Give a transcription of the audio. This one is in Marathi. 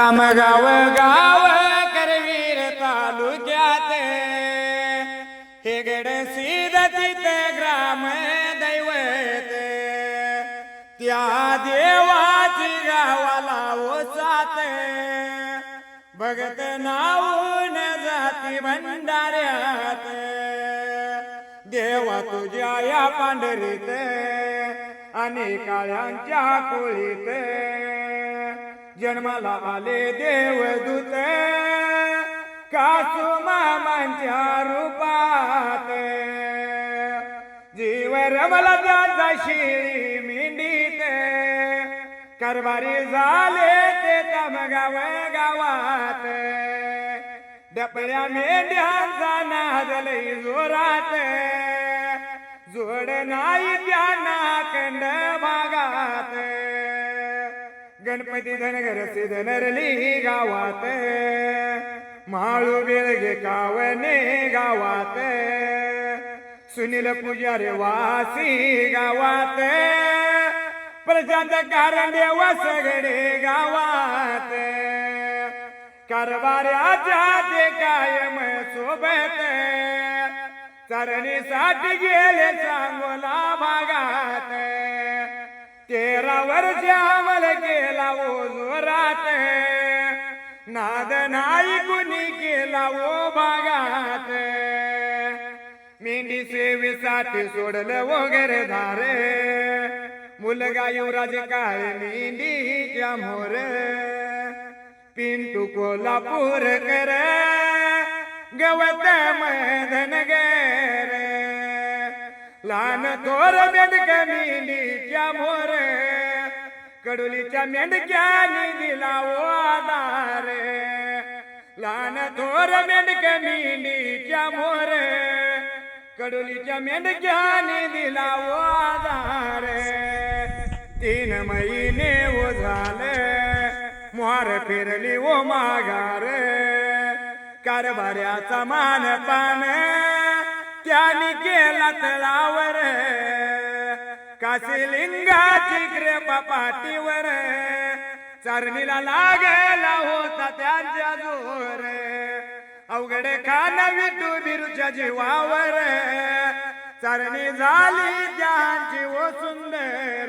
तामगाव गाव करवीर तालुक्यात. हे गड सिद्धतीत ग्राम दैवत. त्या देवाची गावाला ओसात. भगत नावून जाती भंडाऱ्यात. देवा तुझ्या या पांढरीत आणि काळ्यांच्या कोळीत. जन्माला आले देवदूत कासू मामांच्या रूपात. जीव रमला त्याचा शिळी मिंडीत कारभारी झाले ते तमगाव गावात. डपळ्या मेंढ्यांचा नादलई जोरात. जोड नाही त्या नाकंड भागात. गणपती धनगर धनरली गावात. माळू बेळगे कावणे गावात. सुनील पुजारी वासी गावात. प्रशांत कारंडे वसगडे गावात. कारभाऱ्याच्या ते कायम सोबत. चरणीसाठी गेले चांगला नाद नाही कुणी केला ओ बागात. मेंढी सेवेसाठी सोडलं वगैरे धार. मुलगा युवराज काय मेंढीच्या मोर. पिंटू कोल्हापूर कर. गवत मैदन लहान थोर मेंढक मेंढीच्या मोर. कडुलीच्या मेंढक्याने दिला ओ लहान थोर मेंढक्या मेंढीच्या मोर. कडोलीच्या मेंढक्याने दिला ओ आधार तीन महिने ओ झाले मोहार फिरली ओ माघार. कारभाऱ्याचा मान पान त्याने केला तळावर काशीलिंगाची कृपा पाठीवर. चरणीला लागला होता त्यांच्या जोर. अवघड खान विटू बिरूच्या जीवावर. चरणी झाली त्यांची ओ सुंदर.